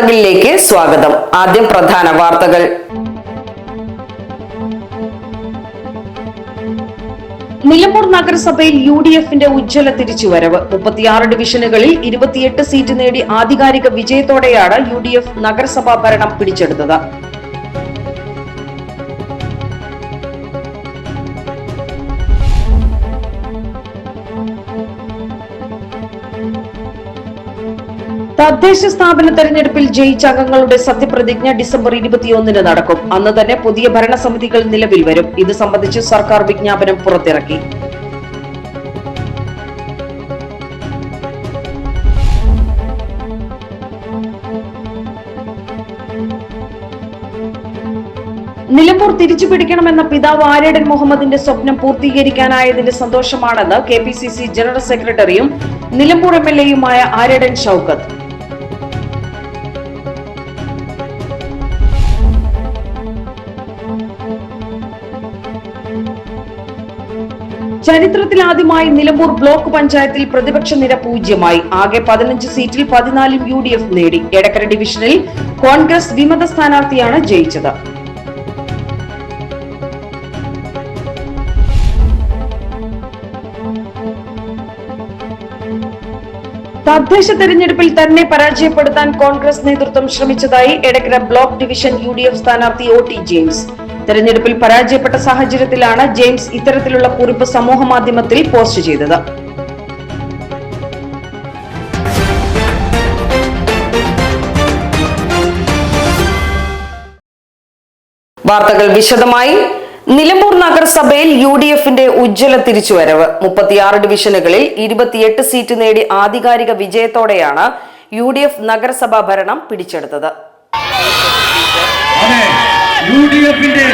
വാർത്തകളിലേക്ക് സ്വാഗതം. ആദ്യം പ്രധാന വാർത്തകൾ. നിലമ്പൂർ നഗരസഭയിൽ യു ഡി എഫിന്റെ ഉജ്ജ്വല തിരിച്ചുവരവ്. മുപ്പത്തിയാറ് ഡിവിഷനുകളിൽ ഇരുപത്തിയെട്ട് സീറ്റ് നേടി ആധികാരിക വിജയത്തോടെയാണ് യു ഡി എഫ് നഗരസഭാ ഭരണം പിടിച്ചെടുത്തത്. തദ്ദേശ സ്ഥാപന തെരഞ്ഞെടുപ്പിൽ ജയിച്ച അംഗങ്ങളുടെ സത്യപ്രതിജ്ഞ ഡിസംബർ ഇരുപത്തിയൊന്നിന് നടക്കും. അന്ന് തന്നെ പുതിയ ഭരണസമിതികൾ നിലവിൽ വരും. ഇത് സംബന്ധിച്ച് സർക്കാർ വിജ്ഞാപനം പുറത്തിറക്കി. നിലമ്പൂർ തിരിച്ചു പിടിക്കണമെന്ന പിതാവ് ആര്യടൻ മുഹമ്മദിന്റെ സ്വപ്നം പൂർത്തീകരിക്കാനായതിന്റെ സന്തോഷമാണെന്ന് K P C C general സെക്രട്ടറിയും നിലമ്പൂർ എം എൽ എയുമായ ആര്യടൻ ഷൌക്കത്ത്. ചരിത്രത്തിൽ ആദ്യമായി നിലമ്പൂർ ബ്ലോക്ക് പഞ്ചായത്തിൽ പ്രതിപക്ഷ നിര പൂജ്യമായി. ആകെ പതിനഞ്ച് സീറ്റിൽ പതിനാലും യു ഡി എഫ് നേടി. എടക്കര ഡിവിഷനിൽ കോൺഗ്രസ് വിമത സ്ഥാനാർത്ഥിയാണ് ജയിച്ചത്. തദ്ദേശ തെരഞ്ഞെടുപ്പിൽ തന്നെ പരാജയപ്പെടുത്താൻ കോൺഗ്രസ് നേതൃത്വം ശ്രമിച്ചതായി Edakkara block division U D F സ്ഥാനാർത്ഥി ഒ ടി ജെയിംസ്. തെരഞ്ഞെടുപ്പിൽ പരാജയപ്പെട്ട സാഹചര്യത്തിലാണ് ജെയിംസ് ഇത്തരത്തിലുള്ള കുറിപ്പ് സമൂഹ മാധ്യമത്തിൽ പോസ്റ്റ് ചെയ്തത്. വാർത്തകൾ വിശദമായി. നിലമ്പൂർ നഗരസഭയിൽ യു ഡി എഫിന്റെ ഉജ്ജ്വല തിരിച്ചുവരവ്. മുപ്പത്തിയാറ് ഡിവിഷനുകളിൽ ഇരുപത്തിയെട്ട് സീറ്റ് നേടി ആധികാരിക വിജയത്തോടെയാണ് യു ഡി എഫ് നഗരസഭാ ഭരണം പിടിച്ചെടുത്തത്. യു ഡി എഫിന്റെ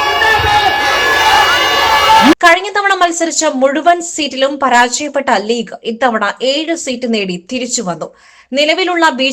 സിന്ദാബാദ്! കഴിഞ്ഞ തവണ മത്സരിച്ച മുഴുവൻ സീറ്റിലും പരാജയപ്പെട്ട ലീഗ് ഇത്തവണ ഏഴ് സീറ്റ് നേടി തിരിച്ചു വന്നു. നിലവിലുള്ള ബി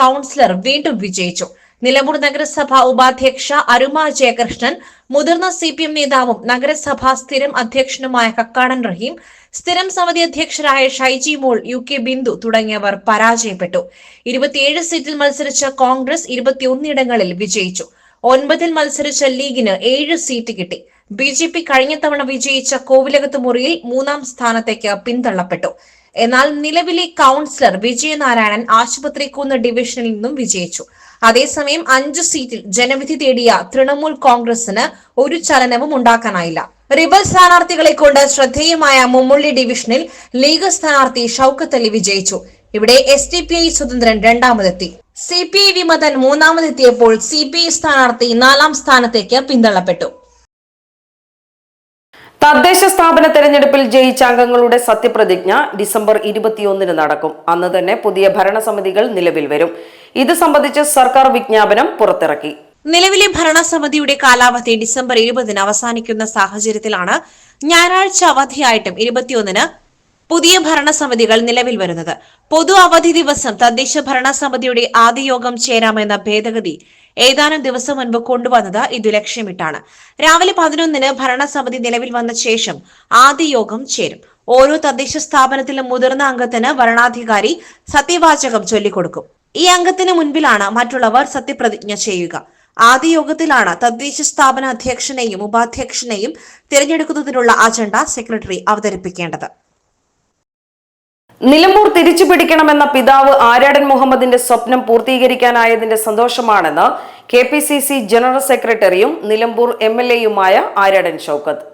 കൌൺസിലർ വീണ്ടും വിജയിച്ചു. നിലമ്പൂർ നഗരസഭാ ഉപാധ്യക്ഷ അരുമ ജയകൃഷ്ണൻ മുതിർന്ന സി പി എം നേതാവും നഗരസഭാ സ്ഥിരം അധ്യക്ഷനുമായ കക്കാടൻ റഹീം സ്ഥിരം സമിതി അധ്യക്ഷരായ ഷൈജി മോൾ യു കെ ബിന്ദു തുടങ്ങിയവർ പരാജയപ്പെട്ടു. ഇരുപത്തിയേഴ് സീറ്റിൽ മത്സരിച്ച കോൺഗ്രസ് ഇരുപത്തിയൊന്നിടങ്ങളിൽ വിജയിച്ചു. ഒൻപതിൽ മത്സരിച്ച ലീഗിന് ഏഴ് സീറ്റ് കിട്ടി. ബി ജെ പി കഴിഞ്ഞ തവണ വിജയിച്ച കോവിലകത്ത് മുറിയിൽ മൂന്നാം സ്ഥാനത്തേക്ക് പിന്തള്ളപ്പെട്ടു. എന്നാൽ നിലവിലെ കൌൺസിലർ വിജയനാരായണൻ ആശുപത്രി കുന്ന് ഡിവിഷനിൽ നിന്നും വിജയിച്ചു. അതേസമയം അഞ്ചു സീറ്റിൽ ജനവിധി തേടിയ തൃണമൂൽ കോൺഗ്രസിന് ഒരു ചലനവും ഉണ്ടാക്കാനായില്ല. റിബൽ സ്ഥാനാർത്ഥികളെ കൊണ്ട് ശ്രദ്ധേയമായ മുമ്മുള്ളി ഡിവിഷനിൽ ലീഗ് സ്ഥാനാർത്ഥി ഷൌക്കത്ത് അലി വിജയിച്ചു. ഇവിടെ എസ് ഡി പി ഐ സ്വതന്ത്രൻ രണ്ടാമതെത്തി. സി പി ഐ വിമതൻ മൂന്നാമതെത്തിയപ്പോൾ സി പി ഐ സ്ഥാനാർത്ഥി നാലാം സ്ഥാനത്തേക്ക് പിന്തള്ളപ്പെട്ടു. തദ്ദേശ സ്ഥാപന തെരഞ്ഞെടുപ്പിൽ ജയിച്ച അംഗങ്ങളുടെ സത്യപ്രതിജ്ഞ ഡിസംബർ ഇരുപത്തിയൊന്നിന് നടക്കും. അന്ന് തന്നെ പുതിയ ഭരണസമിതികൾ നിലവിൽ വരും. ഇത് സംബന്ധിച്ച് സർക്കാർ വിജ്ഞാപനം പുറത്തിറക്കി. നിലവിലെ ഭരണസമിതിയുടെ കാലാവധി ഡിസംബർ ഇരുപതിന് അവസാനിക്കുന്ന സാഹചര്യത്തിലാണ് ഞായറാഴ്ച അവധിയായിട്ടും ഇരുപത്തിയൊന്നിന് പുതിയ ഭരണസമിതികൾ നിലവിൽ വരുന്നത്. പൊതു അവധി ദിവസം തദ്ദേശ ഭരണസമിതിയുടെ ആദ്യ യോഗം ചേരാമെന്ന ഭേദഗതി ഏതാനും ദിവസം മുൻപ് കൊണ്ടുവന്നത് ഇതു ലക്ഷ്യമിട്ടാണ്. രാവിലെ പതിനൊന്നിന് ഭരണസമിതി നിലവിൽ വന്ന ശേഷം ആദ്യ യോഗം ചേരും. ഓരോ തദ്ദേശ സ്ഥാപനത്തിലും മുതിർന്ന അംഗത്തിന് വരണാധികാരി സത്യവാചകം ചൊല്ലിക്കൊടുക്കും. ഈ അംഗത്തിന് മുൻപിലാണ് മറ്റുള്ളവർ സത്യപ്രതിജ്ഞ ചെയ്യുക. ആദ്യ യോഗത്തിലാണ് തദ്ദേശ സ്ഥാപന അധ്യക്ഷനെയും ഉപാധ്യക്ഷനെയും തിരഞ്ഞെടുക്കുന്നതിനുള്ള അജണ്ട സെക്രട്ടറി അവതരിപ്പിക്കേണ്ടത്. നിലമ്പൂർ തിരിച്ചു പിടിക്കണമെന്ന പിതാവ് ആര്യാടൻ മുഹമ്മദിന്റെ സ്വപ്നം പൂർത്തീകരിക്കാനായതിന്റെ സന്തോഷമാണെന്ന് K P C C general സെക്രട്ടറിയും നിലമ്പൂർ എം എൽ എയുമായ ആര്യാടൻ ഷൌക്കത്ത്.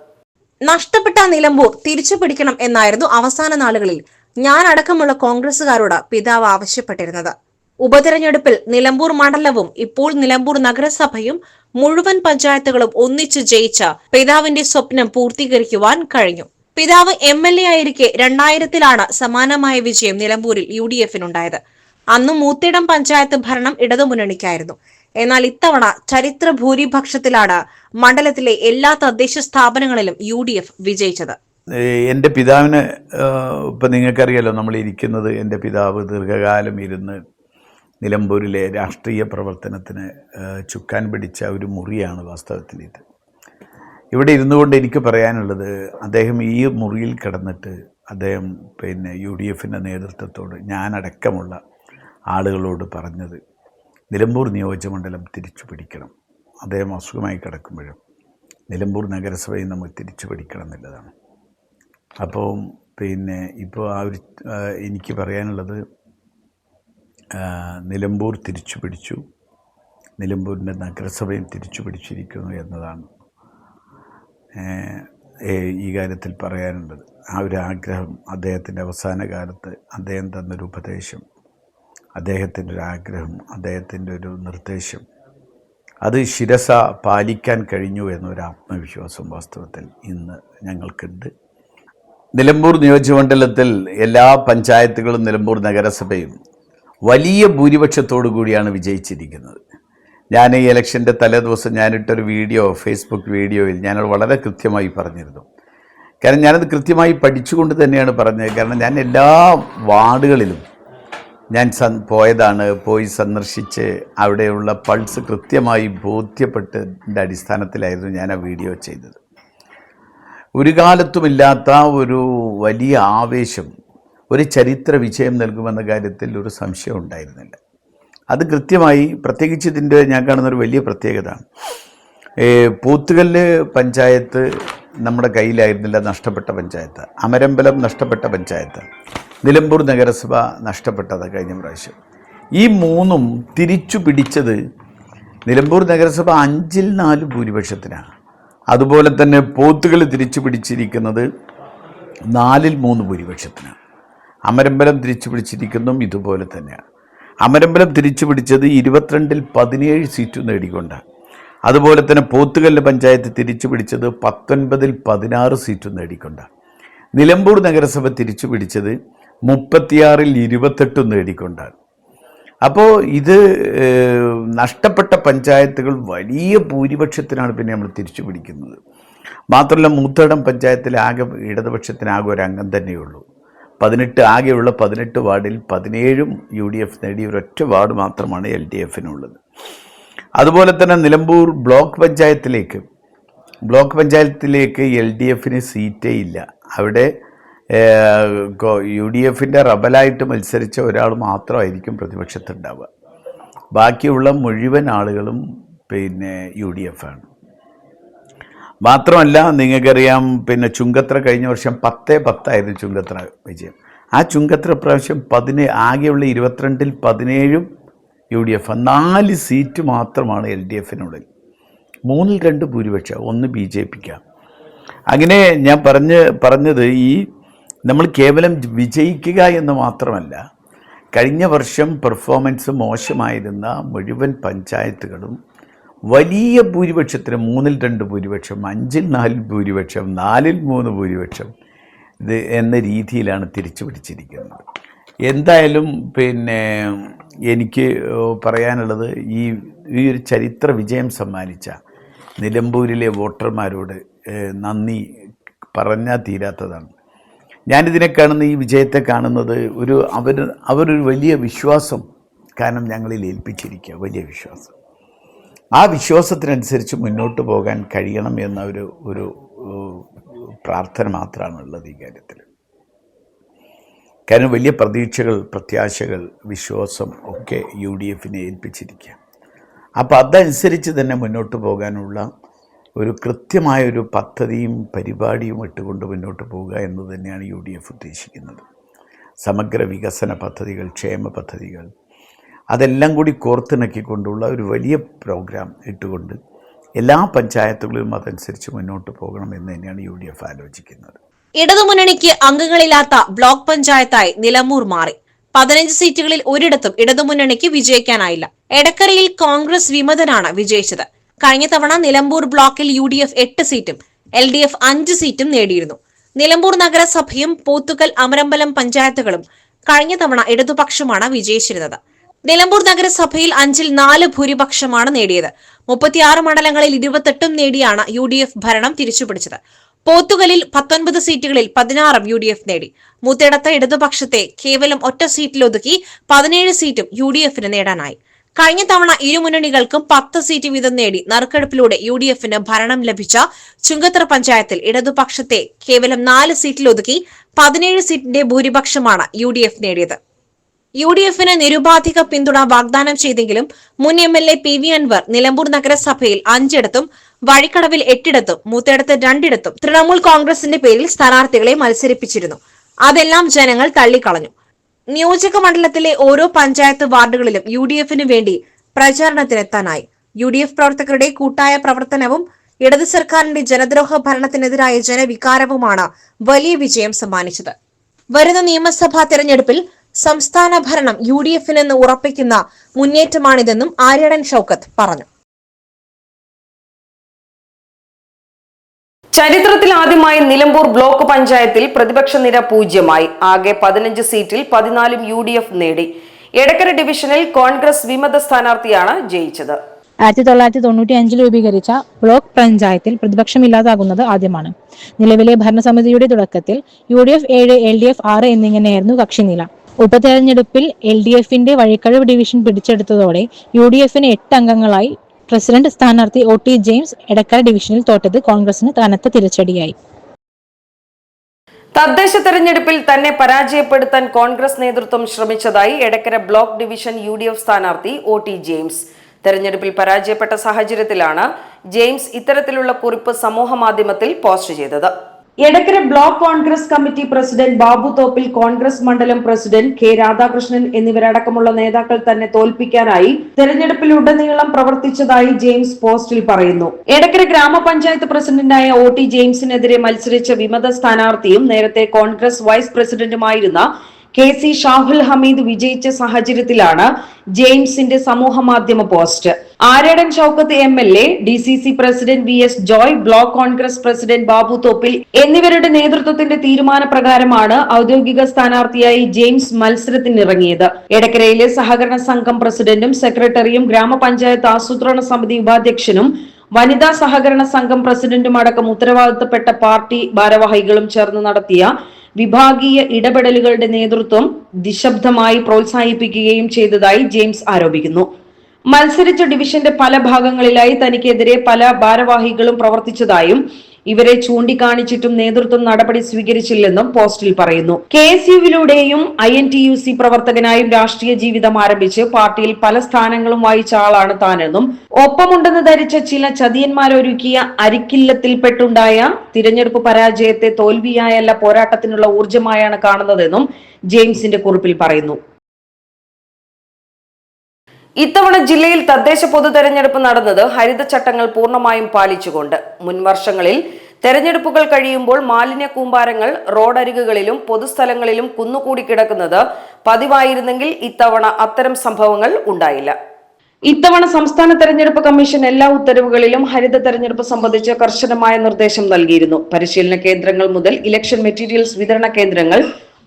നഷ്ടപ്പെട്ട നിലമ്പൂർ തിരിച്ചു പിടിക്കണം എന്നായിരുന്നു അവസാന നാളുകളിൽ ഞാൻ അടക്കമുള്ള കോൺഗ്രസുകാരോട് പിതാവ് ആവശ്യപ്പെട്ടിരുന്നത്. ഉപതെരഞ്ഞെടുപ്പിൽ നിലമ്പൂർ മണ്ഡലവും ഇപ്പോൾ നിലമ്പൂർ നഗരസഭയും മുഴുവൻ പഞ്ചായത്തുകളും ഒന്നിച്ചു ജയിച്ച പിതാവിന്റെ സ്വപ്നം പൂർത്തീകരിക്കുവാൻ കഴിഞ്ഞു. പിതാവ് എം എൽ എ ആയിരിക്കെ രണ്ടായിരത്തിലാണ് സമാനമായ വിജയം നിലമ്പൂരിൽ യു ഡി എഫിനുണ്ടായത് അന്ന് മൂത്തിടം പഞ്ചായത്ത് ഭരണം ഇടതുമുന്നണിക്കായിരുന്നു. എന്നാൽ ഇത്തവണ ചരിത്ര ഭൂരിപക്ഷത്തിലാണ് മണ്ഡലത്തിലെ എല്ലാ തദ്ദേശ സ്ഥാപനങ്ങളിലും യു ഡി എഫ് വിജയിച്ചത് എന്റെ പിതാവിന് ഇപ്പൊ ഇപ്പം നിങ്ങൾക്കറിയാലോ നമ്മൾ ഇരിക്കുന്നത് എന്റെ പിതാവ് ദീർഘകാലം ഇരുന്ന് നിലമ്പൂരിലെ രാഷ്ട്രീയ പ്രവർത്തനത്തിന് ചുക്കാൻ പിടിച്ച ഒരു മുറിയാണ് വാസ്തവത്തിൽ ഇത് ഇവിടെ ഇരുന്നു കൊണ്ട് എനിക്ക് പറയാനുള്ളത് അദ്ദേഹം ഈ മുറിയിൽ കിടന്നിട്ട് അദ്ദേഹം പിന്നെ യു ഡി എഫിന്റെ നേതൃത്വത്തോട് ഞാനടക്കമുള്ള ആളുകളോട് പറഞ്ഞത് നിലമ്പൂർ നിയോജകമണ്ഡലം തിരിച്ചു പിടിക്കണം. അദ്ദേഹം അസുഖമായി കിടക്കുമ്പോഴും നിലമ്പൂർ നഗരസഭയിൽ നമ്മൾ തിരിച്ചു പിടിക്കണം എന്നുള്ളതാണ്. അപ്പോൾ പിന്നെ ഇപ്പോൾ ആ ഒരു എനിക്ക് പറയാനുള്ളത് നിലമ്പൂർ തിരിച്ചു പിടിച്ചു. നിലമ്പൂരിന്റെ നഗരസഭയും തിരിച്ചു പിടിച്ചിരിക്കുന്നു എന്നതാണ് ഈ കാര്യത്തിൽ പറയാനുള്ളത്. ആ ഒരു ആഗ്രഹം അദ്ദേഹത്തിന്റെ അവസാന കാലത്ത് അദ്ദേഹം തന്നൊരു ഉപദേശം അദ്ദേഹത്തിന്റെ ഒരു ആഗ്രഹം അദ്ദേഹത്തിന്റെ ഒരു നിർദ്ദേശം. അത് ശിരസ പാലിക്കാൻ കഴിഞ്ഞു എന്നൊരു ആത്മവിശ്വാസം വാസ്തവത്തിൽ ഇന്ന് ഞങ്ങൾക്കുണ്ട്. നിലമ്പൂർ നിയോജകമണ്ഡലത്തിൽ എല്ലാ പഞ്ചായത്തുകളും നിലമ്പൂർ നഗരസഭയും വലിയ ഭൂരിപക്ഷത്തോടു കൂടിയാണ് വിജയിച്ചിരിക്കുന്നത്. ഞാൻ ഈ ഇലക്ഷന്റെ തലേദിവസം ഞാനിട്ടൊരു വീഡിയോ ഫേസ്ബുക്ക് വീഡിയോയിൽ ഞാനത് വളരെ കൃത്യമായി പറഞ്ഞിരുന്നു. കാരണം ഞാനത് കൃത്യമായി പഠിച്ചുകൊണ്ട് തന്നെയാണ് പറഞ്ഞത്. കാരണം ഞാൻ എല്ലാ വാർഡുകളിലും ഞാൻ സൻ പോയതാണ് പോയി സന്ദർശിച്ച് അവിടെയുള്ള പൾസ് കൃത്യമായി ബോധ്യപ്പെട്ടതിന്റെ അടിസ്ഥാനത്തിലായിരുന്നു ഞാൻ ആ വീഡിയോ ചെയ്തത്. ഒരു കാലത്തുമില്ലാത്ത ഒരു വലിയ ആവേശം ഒരു ചരിത്ര വിജയം നൽകുമെന്ന കാര്യത്തിൽ ഒരു സംശയം ഉണ്ടായിരുന്നില്ല. അത് കൃത്യമായി പ്രത്യേകിച്ച് ഇതിന്റെ ഞാൻ കാണുന്ന ഒരു വലിയ പ്രത്യേകത പോത്തുകല്ല് പഞ്ചായത്ത് നമ്മുടെ കയ്യിലായിരുന്നില്ല നഷ്ടപ്പെട്ട പഞ്ചായത്ത്. അമരമ്പലം നഷ്ടപ്പെട്ട പഞ്ചായത്ത്. നിലമ്പൂർ നഗരസഭ നഷ്ടപ്പെട്ടത് കഴിഞ്ഞ പ്രാവശ്യം. ഈ മൂന്നും തിരിച്ചു പിടിച്ചത് നിലമ്പൂർ നഗരസഭ അഞ്ചിൽ നാല് ഭൂരിപക്ഷത്തിനാണ് അതുപോലെ തന്നെ പോത്തുകൾ തിരിച്ചു പിടിച്ചിരിക്കുന്നത് നാലിൽ മൂന്ന് ഭൂരിപക്ഷത്തിനാണ് അമരമ്പലം തിരിച്ചു പിടിച്ചിരിക്കുന്നതും ഇതുപോലെ തന്നെയാണ്. അമരമ്പലം തിരിച്ചു പിടിച്ചത് ഇരുപത്തിരണ്ടിൽ പതിനേഴ് സീറ്റ് നേടിക്കൊണ്ടാണ്. അതുപോലെ തന്നെ പോത്തുകല്ല് പഞ്ചായത്ത് തിരിച്ചു പിടിച്ചത് പത്തൊൻപതിൽ പതിനാറ് സീറ്റ് നേടിക്കൊണ്ടാണ്. നിലമ്പൂർ നഗരസഭ തിരിച്ചു പിടിച്ചത് മുപ്പത്തിയാറിൽ ഇരുപത്തെട്ട് നേടിക്കൊണ്ടാണ്. അപ്പോൾ ഇത് നഷ്ടപ്പെട്ട പഞ്ചായത്തുകൾ വലിയ ഭൂരിപക്ഷത്തിനാണ് പിന്നെ നമ്മൾ തിരിച്ചു പിടിക്കുന്നത്. മാത്രമല്ല മൂത്തടം പഞ്ചായത്തിൽ ആകെ ഇടതുപക്ഷത്തിനാകെ ഒരു അംഗം തന്നെയുള്ളൂ. പതിനെട്ട് ആകെയുള്ള പതിനെട്ട് വാർഡിൽ പതിനേഴും യു ഡി എഫ് നേടിയ ഒരൊറ്റ വാർഡ് മാത്രമാണ് എൽ ഡി എഫിനുള്ളത് അതുപോലെ തന്നെ നിലമ്പൂർ ബ്ലോക്ക് പഞ്ചായത്തിലേക്ക് ബ്ലോക്ക് പഞ്ചായത്തിലേക്ക് എൽ ഡി എഫിന് സീറ്റേ ഇല്ല. അവിടെ യു ഡി എഫിന്റെ റബലായിട്ട് മത്സരിച്ച ഒരാൾ മാത്രമായിരിക്കും പ്രതിപക്ഷത്തുണ്ടാവുക. ബാക്കിയുള്ള മുഴുവൻ ആളുകളും പിന്നെ യു ഡി എഫാണ് മാത്രമല്ല നിങ്ങൾക്കറിയാം പിന്നെ ചുങ്കത്ര കഴിഞ്ഞ വർഷം പത്തേ പത്തായിരുന്നു ചുങ്കത്ര വിജയം. ആ ചുങ്കത്ര പ്രാവശ്യം പതിനേ ആകെയുള്ള ഇരുപത്തിരണ്ടിൽ പതിനേഴും യു ഡി എഫ് നാല് സീറ്റ് മാത്രമാണ് എൽ ഡി എഫിനുള്ളിൽ മൂന്നിൽ രണ്ട് ഭൂരിപക്ഷം ഒന്ന് ബി ജെ പിക്കാം അങ്ങനെ ഞാൻ പറഞ്ഞ് പറഞ്ഞത് ഈ നമ്മൾ കേവലം വിജയിക്കുക എന്ന് മാത്രമല്ല കഴിഞ്ഞ വർഷം പെർഫോമൻസ് മോശമായിരുന്ന മുഴുവൻ പഞ്ചായത്തുകളും വലിയ ഭൂരിപക്ഷത്തിന് മൂന്നിൽ രണ്ട് ഭൂരിപക്ഷം അഞ്ചിൽ നാലിൽ ഭൂരിപക്ഷം നാലിൽ മൂന്ന് ഭൂരിപക്ഷം ഇത് എന്ന രീതിയിലാണ് തിരിച്ചു പിടിച്ചിരിക്കുന്നത്. എന്തായാലും പിന്നെ എനിക്ക് പറയാനുള്ളത് ഈ ഈ ഒരു ചരിത്ര വിജയം സമ്മാനിച്ച നിലമ്പൂരിലെ വോട്ടർമാരോട് നന്ദി പറഞ്ഞാൽ തീരാത്തതാണ്. ഞാനിതിനെ കാണുന്ന ഈ വിജയത്തെ കാണുന്നത് ഒരു അവർ അവരൊരു വലിയ വിശ്വാസം കാരണം ഞങ്ങളിൽ ഏൽപ്പിച്ചിരിക്കുക വലിയ വിശ്വാസം. ആ വിശ്വാസത്തിനനുസരിച്ച് മുന്നോട്ട് പോകാൻ കഴിയണം എന്ന ഒരു ഒരു പ്രാർത്ഥന മാത്രമാണുള്ളത് ഈ കാര്യത്തിൽ. കാരണം വലിയ പ്രതീക്ഷകൾ പ്രത്യാശകൾ വിശ്വാസം ഒക്കെ യു ഡി എഫിനെ ഏൽപ്പിച്ചിരിക്കുക. അപ്പോൾ അതനുസരിച്ച് തന്നെ മുന്നോട്ട് പോകാനുള്ള ഒരു കൃത്യമായൊരു പദ്ധതിയും പരിപാടിയും ഇട്ടുകൊണ്ട് മുന്നോട്ട് പോവുക എന്ന് തന്നെയാണ് യു ഡി എഫ് ഉദ്ദേശിക്കുന്നത്. സമഗ്ര വികസന പദ്ധതികൾ ക്ഷേമ പദ്ധതികൾ അതെല്ലാം കൂടി കോർത്തിണക്കിക്കൊണ്ടുള്ള ഒരു വലിയ പ്രോഗ്രാം ഇട്ടുകൊണ്ട് എല്ലാ പഞ്ചായത്തുകളിലും അതനുസരിച്ച് മുന്നോട്ട് പോകണം എന്ന് തന്നെയാണ് യു ഡി എഫ് ആലോചിക്കുന്നത്. ഇടതുമുന്നണിക്ക് അംഗങ്ങളില്ലാത്ത ബ്ലോക്ക് പഞ്ചായത്തായി നിലമൂർ മാറി. പതിനഞ്ച് സീറ്റുകളിൽ ഒരിടത്തും ഇടതുമുന്നണിക്ക് വിജയിക്കാനായില്ല. എടക്കരയിൽ കോൺഗ്രസ് വിമതനാണ് വിജയിച്ചത്. കഴിഞ്ഞ തവണ നിലമ്പൂർ ബ്ലോക്കിൽ യു ഡി എഫ് എട്ട് സീറ്റും എൽ ഡി എഫ് അഞ്ച് സീറ്റും നേടിയിരുന്നു. നിലമ്പൂർ നഗരസഭയും പോത്തുക്കൽ അമരമ്പലം പഞ്ചായത്തുകളും കഴിഞ്ഞ തവണ ഇടതുപക്ഷമാണ് വിജയിച്ചിരുന്നത്. നിലമ്പൂർ നഗരസഭയിൽ അഞ്ചിൽ നാല് ഭൂരിപക്ഷമാണ് നേടിയത്. മുപ്പത്തിയാറ് മണ്ഡലങ്ങളിൽ ഇരുപത്തെട്ടും നേടിയാണ് യു ഡി എഫ് ഭരണം തിരിച്ചുപിടിച്ചത്. പോത്തുകലിൽ പത്തൊൻപത് സീറ്റുകളിൽ പതിനാറും യു ഡി എഫ് നേടി. മൂത്തിടത്ത ഇടതുപക്ഷത്തെ കേവലം ഒറ്റ സീറ്റിലൊതുക്കി പതിനേഴ് സീറ്റും യു ഡി എഫിന് നേടാനായി. കഴിഞ്ഞ തവണ ഇരുമുന്നണികൾക്കും പത്ത് സീറ്റ് വീതം നേടി നറുക്കെടുപ്പിലൂടെ യു ഡി എഫിന് ഭരണം ലഭിച്ച ചുങ്കത്തറ പഞ്ചായത്തിൽ ഇടതുപക്ഷത്തെ കേവലം നാല് സീറ്റിലൊതുക്കി പതിനേഴ് സീറ്റിന്റെ ഭൂരിപക്ഷമാണ് യു ഡി എഫ് നേടിയത്. യു ഡി എഫിന് നിരുപാധിക പിന്തുണ വാഗ്ദാനം ചെയ്തെങ്കിലും മുൻ M L A P V Anwar Nilambur നഗരസഭയിൽ അഞ്ചിടത്തും വഴിക്കടവിൽ എട്ടിടത്തും മൂത്തേടത്ത് രണ്ടിടത്തും തൃണമൂൽ കോൺഗ്രസിന്റെ പേരിൽ സ്ഥാനാർത്ഥികളെ മത്സരിപ്പിച്ചിരുന്നു. അതെല്ലാം ജനങ്ങൾ തള്ളിക്കളഞ്ഞു. നിയോജക മണ്ഡലത്തിലെ ഓരോ പഞ്ചായത്ത് വാർഡുകളിലും യു ഡി എഫിന് വേണ്ടി പ്രചാരണത്തിനെത്താനായി. യു ഡി എഫ് പ്രവർത്തകരുടെ കൂട്ടായ പ്രവർത്തനവും ഇടത് സർക്കാരിന്റെ ജനദ്രോഹ ഭരണത്തിനെതിരായ ജനവികാരവുമാണ് വലിയ വിജയം സമ്മാനിച്ചത്. വരുന്ന നിയമസഭാ തെരഞ്ഞെടുപ്പിൽ സംസ്ഥാന ഭരണം യു ഡി എഫിനെന്ന് ഉറപ്പിക്കുന്ന മുന്നേറ്റമാണിതെന്നും ആര്യടൻ ഷൌക്കത്ത് പറഞ്ഞു. ചരിത്രത്തിൽ ആദ്യമായി നിലമ്പൂർ ബ്ലോക്ക് പഞ്ചായത്തിൽ പ്രതിപക്ഷ നിര പൂജ്യമായി. ആകെ പതിനഞ്ച് സീറ്റിൽ പതിനാലും യു ഡി എഫ് നേടി. എടക്കര ഡിവിഷനിൽ കോൺഗ്രസ് വിമത സ്ഥാനാർത്ഥിയാണ് ജയിച്ചത്. ആയിരത്തി തൊള്ളായിരത്തി തൊണ്ണൂറ്റി അഞ്ചിൽ രൂപീകരിച്ച ബ്ലോക്ക് പഞ്ചായത്തിൽ പ്രതിപക്ഷമില്ലാതാകുന്നത് ആദ്യമാണ്. നിലവിലെ ഭരണസമിതിയുടെ തുടക്കത്തിൽ യു ഡി എഫ് ഏഴ് എൽ ഡി എഫ് ആറ് എന്നിങ്ങനെയായിരുന്നു കക്ഷിനില. ഉപതെരഞ്ഞെടുപ്പിൽ എൽ ഡി എഫിന്റെ വഴിക്കഴിവ് ഡിവിഷൻ പിടിച്ചെടുത്തതോടെ യു ഡി എഫിന് എട്ട് അംഗങ്ങളായി പ്രസിഡന്റ് സ്ഥാനാർത്ഥി ഒ ടി ജെയിംസ് എടക്കര ഡിവിഷനിൽ തോറ്റത് കോൺഗ്രസിന് കനത്ത തിരിച്ചടിയായി. തദ്ദേശ തെരഞ്ഞെടുപ്പിൽ തന്നെ പരാജയപ്പെടുത്താൻ കോൺഗ്രസ് നേതൃത്വം ശ്രമിച്ചതായി Edakkara block division U D F സ്ഥാനാർത്ഥി ഒ ടി ജെയിംസ്. തെരഞ്ഞെടുപ്പിൽ പരാജയപ്പെട്ട സാഹചര്യത്തിലാണ് ജെയിംസ് ഇത്തരത്തിലുള്ള കുറിപ്പ് സമൂഹ മാധ്യമത്തിൽ പോസ്റ്റ് ചെയ്തത്. Edakkara block Congress committee president Babu Thoppil Congress മണ്ഡലം പ്രസിഡന്റ് കെ രാധാകൃഷ്ണൻ എന്നിവരടക്കമുള്ള നേതാക്കൾ തന്നെ തോൽപ്പിക്കാനായി തെരഞ്ഞെടുപ്പിലുടനീളം പ്രവർത്തിച്ചതായി ജെയിംസ് പോസ്റ്റിൽ പറയുന്നു. എടക്കര ഗ്രാമപഞ്ചായത്ത് പ്രസിഡന്റായ ഒ ടി ജെയിംസിനെതിരെ മത്സരിച്ച വിമത സ്ഥാനാർത്ഥിയും നേരത്തെ കോൺഗ്രസ് വൈസ് പ്രസിഡന്റുമായിരുന്ന കെ സി ഷാഹുൽ ഹമീദ് വിജയിച്ച സാഹചര്യത്തിലാണ് ജെയിംസിന്റെ സമൂഹ മാധ്യമ post. Aryadan Shoukath M L A D C C president V S Joy block Congress president Babu Thoppil എന്നിവരുടെ നേതൃത്വത്തിന്റെ തീരുമാനപ്രകാരമാണ് ഔദ്യോഗിക സ്ഥാനാർത്ഥിയായി ജെയിംസ് മത്സരത്തിനിറങ്ങിയത്. എടക്കരയിലെ സഹകരണ സംഘം പ്രസിഡന്റും സെക്രട്ടറിയും ഗ്രാമപഞ്ചായത്ത് ആസൂത്രണ സമിതി ഉപാധ്യക്ഷനും വനിതാ സഹകരണ സംഘം പ്രസിഡന്റും അടക്കം ഉത്തരവാദിത്തപ്പെട്ട പാർട്ടി ഭാരവാഹികളും ചേർന്ന് നടത്തിയ വിഭാഗീയ ഇടപെടലുകളുടെ നേതൃത്വം നിശബ്ദമായി പ്രോത്സാഹിപ്പിക്കുകയും ചെയ്തതായി ജെയിംസ് ആരോപിക്കുന്നു. മത്സരിച്ച ഡിവിഷന്റെ പല ഭാഗങ്ങളിലായി തനിക്കെതിരെ പല ഭാരവാഹികളും പ്രവർത്തിച്ചതായും ഇവരെ ചൂണ്ടിക്കാണിച്ചിട്ടും നേതൃത്വം നടപടി സ്വീകരിച്ചില്ലെന്നും പോസ്റ്റിൽ പറയുന്നു. K S യുവിലൂടെയും I N T U C പ്രവർത്തകനായും രാഷ്ട്രീയ ജീവിതം ആരംഭിച്ച് പാർട്ടിയിൽ പല സ്ഥാനങ്ങളും വഹിച്ച ആളാണ് താനെന്നും ഒപ്പമുണ്ടെന്ന് ധരിച്ച ചില ചതിയന്മാരൊരുക്കിയ അരിക്കില്ലത്തിൽപ്പെട്ടുണ്ടായ തിരഞ്ഞെടുപ്പ് പരാജയത്തെ തോൽവിയായല്ല പോരാട്ടത്തിനുള്ള ഊർജമായാണ് കാണുന്നതെന്നും ജെയിംസിന്റെ കുറിപ്പിൽ പറയുന്നു. ഇത്തവണ ജില്ലയിൽ തദ്ദേശ പൊതു തെരഞ്ഞെടുപ്പ് നടന്നത് ഹരിത ചട്ടങ്ങൾ പൂർണമായും പാലിച്ചുകൊണ്ട്. മുൻവർഷങ്ങളിൽ തെരഞ്ഞെടുപ്പുകൾ കഴിയുമ്പോൾ മാലിന്യ കൂമ്പാരങ്ങൾ റോഡരികുകളിലും പൊതുസ്ഥലങ്ങളിലും കുന്നുകൂടി കിടക്കുന്നത് പതിവായിരുന്നെങ്കിൽ ഇത്തവണ അത്തരം സംഭവങ്ങൾ ഉണ്ടായില്ല. ഇത്തവണ സംസ്ഥാന തെരഞ്ഞെടുപ്പ് കമ്മീഷൻ എല്ലാ ഉത്തരവുകളിലും ഹരിത തെരഞ്ഞെടുപ്പ് സംബന്ധിച്ച് കർശനമായ നിർദ്ദേശം നൽകിയിരുന്നു. പരിശീലന കേന്ദ്രങ്ങൾ മുതൽ ഇലക്ഷൻ മെറ്റീരിയൽസ് വിതരണ കേന്ദ്രങ്ങൾ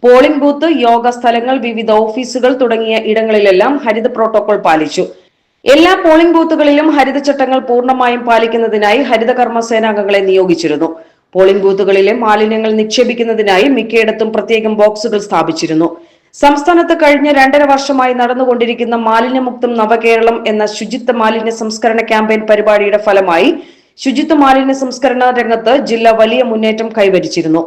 പോളിംഗ് ബൂത്ത് യോഗ സ്ഥലങ്ങൾ വിവിധ ഓഫീസുകൾ തുടങ്ങിയ ഇടങ്ങളിലെല്ലാം ഹരിത പ്രോട്ടോകോൾ പാലിച്ചു. എല്ലാ പോളിംഗ് ബൂത്തുകളിലും ഹരിത ചട്ടങ്ങൾ പൂർണമായും പാലിക്കുന്നതിനായി ഹരിത കർമ്മസേനാംഗങ്ങളെ നിയോഗിച്ചിരുന്നു. പോളിംഗ് ബൂത്തുകളിലെ മാലിന്യങ്ങൾ നിക്ഷേപിക്കുന്നതിനായി മിക്കയിടത്തും പ്രത്യേകം ബോക്സുകൾ സ്ഥാപിച്ചിരുന്നു. സംസ്ഥാനത്ത് കഴിഞ്ഞ രണ്ടര വർഷമായി നടന്നുകൊണ്ടിരിക്കുന്ന മാലിന്യമുക്തം നവകേരളം എന്ന ശുചിത്വ മാലിന്യ സംസ്കരണ ക്യാമ്പയിൻ പരിപാടിയുടെ ഫലമായി ശുചിത്വ മാലിന്യ സംസ്കരണ രംഗത്ത് ജില്ല വലിയ മുന്നേറ്റം കൈവരിച്ചിരുന്നു.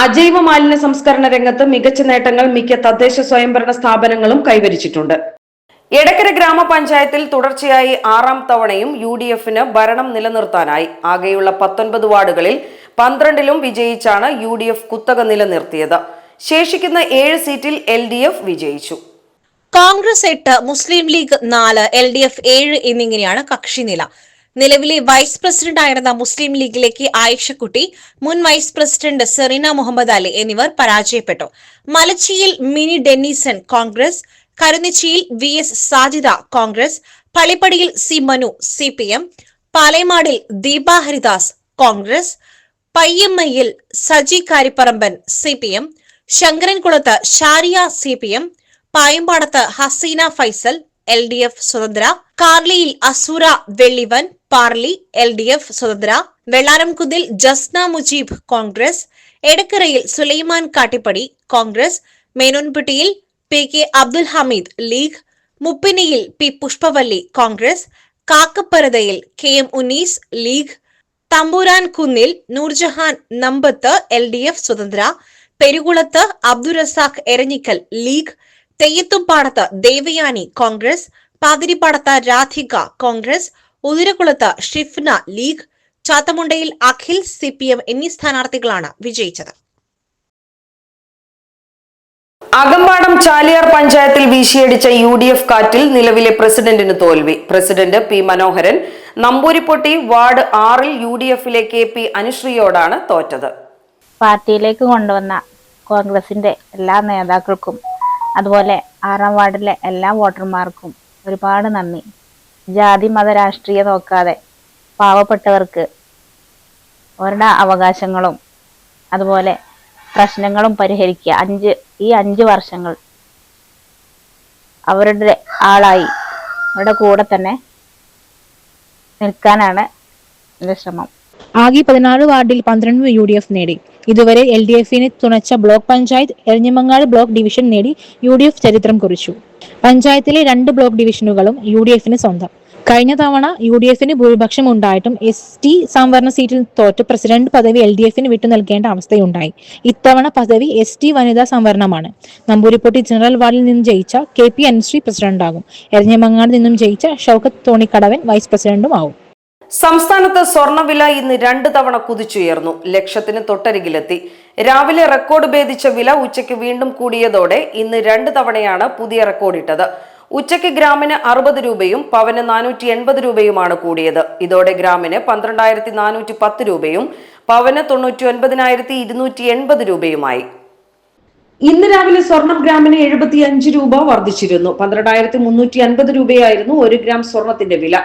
അജൈവ മാലിന്യ സംസ്കരണ രംഗത്ത് മികച്ച നേട്ടങ്ങൾ മിക്ക തദ്ദേശ സ്വയംഭരണ സ്ഥാപനങ്ങളും കൈവരിച്ചിട്ടുണ്ട്. എടക്കര ഗ്രാമപഞ്ചായത്തിൽ തുടർച്ചയായി ആറാം തവണയും യു ഡി എഫിന് ഭരണം നിലനിർത്താനായി. ആകെയുള്ള പത്തൊൻപത് വാർഡുകളിൽ പന്ത്രണ്ടിലും വിജയിച്ചാണ് യു ഡി എഫ് കുത്തക നിലനിർത്തിയത്. ശേഷിക്കുന്ന ഏഴ് സീറ്റിൽ എൽ ഡി എഫ് വിജയിച്ചു. കോൺഗ്രസ് എട്ട് മുസ്ലിം ലീഗ് നാല് എൽ ഡി എഫ് ഏഴ് എന്നിങ്ങനെയാണ് കക്ഷിനില. നിലവിലെ വൈസ് പ്രസിഡന്റ് ആയിരുന്ന മുസ്ലിം ലീഗിലേക്ക് ആയിഷക്കുട്ടി മുൻ വൈസ് പ്രസിഡന്റ് സെറീന മുഹമ്മദ് അലി എന്നിവർ പരാജയപ്പെട്ടു. മലച്ചിയിൽ മിനി ഡെന്നിസൺ കോൺഗ്രസ് കരുന്നിച്ചിയിൽ V S Sajida Congress പളിപ്പടിയിൽ C Manu C P M പാലയമാടിൽ Deepa Haridas Congress പയ്യമ്മയിൽ Saji Karipparamban C P M ശങ്കരൻകുളത്ത് Shariya C P M പായമ്പാടത്ത് Haseena Faisal L D F സ്വതന്ത്ര കാർലിയിൽ Asoora Vellivan Parli L D F സ്വതന്ത്ര വെള്ളാരംകുതിൽ ജസ്ന മുജീബ് കോൺഗ്രസ് എടക്കരയിൽ സുലൈമാൻ കാട്ടിപ്പടി കോൺഗ്രസ് മേനോൻപെട്ടിയിൽ P K Abdul Hameed league മുപ്പിനിയിൽ P Pushpavalli Congress കാക്കപ്പരതയിൽ K M Unnees League തമ്പൂരാൻ കുന്നിൽ Noorjahan Nambath L D F സ്വതന്ത്ര പെരുകുളത്ത് അബ്ദുറസാഖ് എരഞ്ഞിക്കൽ ലീഗ് തെയ്യത്തുംപാടത്ത് ദേവയാനി കോൺഗ്രസ് പാതിരിപ്പാടത്ത് രാധിക കോൺഗ്രസ് ഉതിരകുളത്ത് ഷിഫ്ന ലീഗ് ചാത്തമുണ്ടയിൽ അഖിൽ സി പി എം എന്നീ സ്ഥാനാർത്ഥികളാണ് വിജയിച്ചത്. അകമ്പാടം ചാലിയാർ പഞ്ചായത്തിൽ വീശിയടിച്ച യു ഡി എഫ് കാറ്റിൽ നിലവിലെ പ്രസിഡന്റിന് തോൽവി. President P Manoharan Nambooripotti ward ആറിൽ യു ഡി എഫിലെ കെ പി അനുശ്രീയോടാണ് തോറ്റത്. പാർട്ടിയിലേക്ക് കൊണ്ടുവന്ന കോൺഗ്രസിന്റെ എല്ലാ നേതാക്കൾക്കും അതുപോലെ ആറാം വാർഡിലെ എല്ലാ വോട്ടർമാർക്കും ഒരുപാട് നന്ദി. ജാതി മത രാഷ്ട്രീയ നോക്കാതെ പാവപ്പെട്ടവർക്ക് അവരുടെ അവകാശങ്ങളും അതുപോലെ പ്രശ്നങ്ങളും പരിഹരിക്കുക. അഞ്ച് ഈ അഞ്ച് വർഷങ്ങൾ അവരുടെ ആളായി അവരുടെ കൂടെ തന്നെ നിൽക്കാനാണ് എന്റെ ശ്രമം. ആകെ പതിനാറ് വാർഡിൽ പന്ത്രണ്ട് യു ഡി എഫ് നേടി. ഇതുവരെ എൽ ഡി എഫിനെ തുണച്ച block panchayat Eranhimangad block division നേടി യു ഡി എഫ് ചരിത്രം കുറിച്ചു. പഞ്ചായത്തിലെ രണ്ട് ബ്ലോക്ക് ഡിവിഷനുകളും യു ഡി എഫിന് സ്വന്തം. കഴിഞ്ഞ തവണ യു ഡി എഫിന് ഭൂരിപക്ഷം ഉണ്ടായിട്ടും എസ് ടി സംവരണ സീറ്റിൽ തോറ്റ് പ്രസിഡന്റ് പദവി എൽ ഡി എഫിന് വിട്ടു നൽകേണ്ട അവസ്ഥയുണ്ടായി. ഇത്തവണ പദവി എസ് ടി വനിതാ സംവരണമാണ്. നമ്പൂരിപ്പൊട്ടി ജനറൽ വാർഡിൽ നിന്നും ജയിച്ച കെ പി അനുശ്രീ പ്രസിഡന്റാകും. എരഞ്ഞിമങ്ങാട് നിന്നും ജയിച്ച ഷൗക്കത്ത് തോണിക്കടവൻ വൈസ് പ്രസിഡന്റും ആവും. സംസ്ഥാനത്ത് സ്വർണവില ഇന്ന് രണ്ട് തവണ കുതിച്ചുയർന്നു. ലക്ഷത്തിന് തൊട്ടരികിലെത്തി. രാവിലെ റെക്കോർഡ് ഭേദിച്ച വില ഉച്ചയ്ക്ക് വീണ്ടും കൂടിയതോടെ ഇന്ന് രണ്ട് തവണയാണ് പുതിയ റെക്കോർഡിട്ടത് ഉച്ചയ്ക്ക് ഗ്രാമിന് അറുപത് രൂപയും പവന് നാനൂറ്റി എൺപത് രൂപയുമാണ് കൂടിയത്. ഇതോടെ ഗ്രാമിന് പന്ത്രണ്ടായിരത്തി നാനൂറ്റി പത്ത് രൂപയും പവന് തൊണ്ണൂറ്റി ഒൻപതിനായിരത്തി ഇരുന്നൂറ്റി എൺപത് രൂപയുമായി. ഇന്ന് രാവിലെ സ്വർണം ഗ്രാമിന് എഴുപത്തി അഞ്ച് രൂപ വർദ്ധിച്ചിരുന്നു. പന്ത്രണ്ടായിരത്തി മുന്നൂറ്റി അൻപത് രൂപയായിരുന്നു ഒരു ഗ്രാം സ്വർണത്തിന്റെ വില.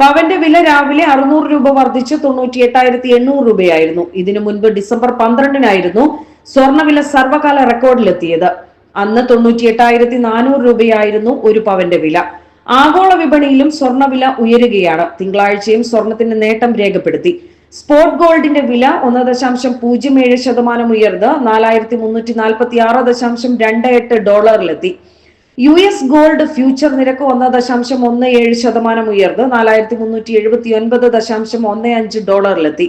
പവന്റെ വില രാവിലെ അറുന്നൂറ് രൂപ വർദ്ധിച്ച് തൊണ്ണൂറ്റി എട്ടായിരത്തി എണ്ണൂറ് രൂപയായിരുന്നു. ഇതിനു മുൻപ് ഡിസംബർ പന്ത്രണ്ടിനായിരുന്നു സ്വർണവില സർവകാല റെക്കോർഡിലെത്തിയത്. അന്ന് തൊണ്ണൂറ്റി എട്ടായിരത്തി നാനൂറ് രൂപയായിരുന്നു ഒരു പവന്റെ വില. ആഗോള വിപണിയിലും സ്വർണവില ഉയരുകയാണ്. തിങ്കളാഴ്ചയും സ്വർണത്തിന്റെ നേട്ടം രേഖപ്പെടുത്തി. സ്പോട്ട് ഗോൾഡിന്റെ വില ഒന്ന് ദശാംശം പൂജ്യം ഏഴ് ശതമാനം ഉയർന്ന് നാലായിരത്തി മുന്നൂറ്റി നാൽപ്പത്തി ആറ് ദശാംശം രണ്ട് എട്ട് ഡോളറിലെത്തി. യു എസ് ഗോൾഡ് ഫ്യൂച്ചർ നിരക്ക് ഒന്ന് ദശാംശം ഒന്ന് ഏഴ് ശതമാനം ഉയർന്ന് നാലായിരത്തി മുന്നൂറ്റി എഴുപത്തി ഒൻപത് ദശാംശം ഒന്ന് അഞ്ച് ഡോളറിലെത്തി.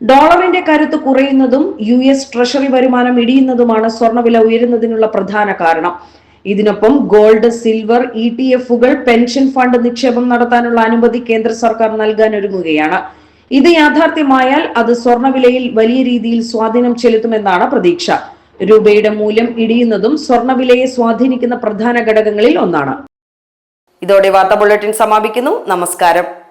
ഡോളറിന്റെ കരുത്ത് കുറയുന്നതും യു എസ് ട്രഷറി വരുമാനം ഇടിയുന്നതുമാണ് സ്വർണവില ഉയരുന്നതിനുള്ള പ്രധാന കാരണം. ഇതിനൊപ്പം ഗോൾഡ് സിൽവർ ഇ ടി എഫുകൾ പെൻഷൻ ഫണ്ട് നിക്ഷേപം നടത്താനുള്ള അനുമതി കേന്ദ്ര സർക്കാർ നൽകാൻ ഒരുങ്ങുകയാണ്. ഇത് യാഥാർത്ഥ്യമായാൽ അത് സ്വർണവിലയിൽ വലിയ രീതിയിൽ സ്വാധീനം ചെലുത്തുമെന്നാണ് പ്രതീക്ഷ. രൂപയുടെ മൂല്യം ഇടിയുന്നതും സ്വർണവിലയെ സ്വാധീനിക്കുന്ന പ്രധാന ഘടകങ്ങളിൽ ഒന്നാണ്. ഇതോടെ വാർത്താ ബുള്ളറ്റിൻ സമാപിക്കുന്നു. നമസ്കാരം.